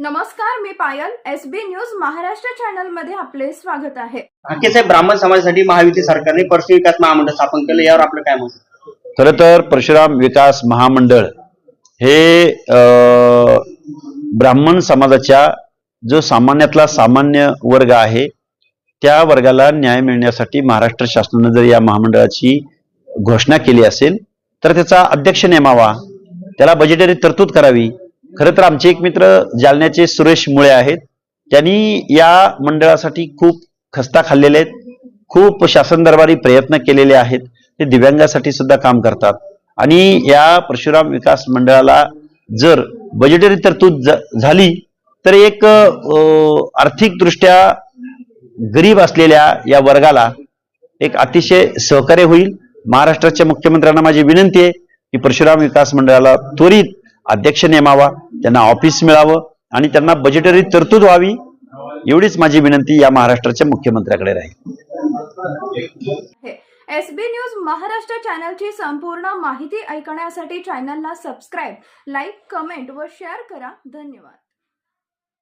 नमस्कार मी Payal S B News Maharashtra चॅनलमध्ये आपले स्वागत आहे. साहेब ब्राह्मण समाजासाठी महायुती सरकारने परस्पर विकास महामंडळ स्थापन केलं यावर आपलं काय मत खर तर परशुराम विकास महामंडळ हे अ, ब्राह्मण समाजाच्या जो सामान्यातला सामान्य वर्ग आहे त्या वर्गाला न्याय मिळण्यासाठी महाराष्ट्र शासनानं जर या महामंडळाची घोषणा केली असेल तर त्याचा अध्यक्ष नेमावा त्याला बजेटरी तरतूद करावी खरं तर आमचे एक मित्र जालन्याचे सुरेश मुळे आहेत. त्यांनी या मंडळासाठी खूप खस्ता खाल्लेले आहेत. खूप शासन दरबारी प्रयत्न केलेले आहेत. ते दिव्यांगासाठी सुद्धा काम करतात. आणि या परशुराम विकास मंडळाला जर बजेटरी तरतूद ज- झाली तर एक आर्थिकदृष्ट्या गरीब असलेल्या या वर्गाला एक अतिशय सहकार्य होईल. महाराष्ट्राच्या मुख्यमंत्र्यांना माझी विनंती आहे की परशुराम विकास मंडळाला त्वरित अध्यक्ष नेमावा त्यांना ऑफिस मिळावं आणि त्यांना बजेटरी तरतूद व्हावी एवढीच माझी विनंती या महाराष्ट्राच्या मुख्यमंत्र्याकडे राहील. एस बी न्यूज महाराष्ट्र चॅनलची संपूर्ण माहिती ऐकण्यासाठी चॅनलला सबस्क्राईब लाईक कमेंट व शेअर करा. धन्यवाद.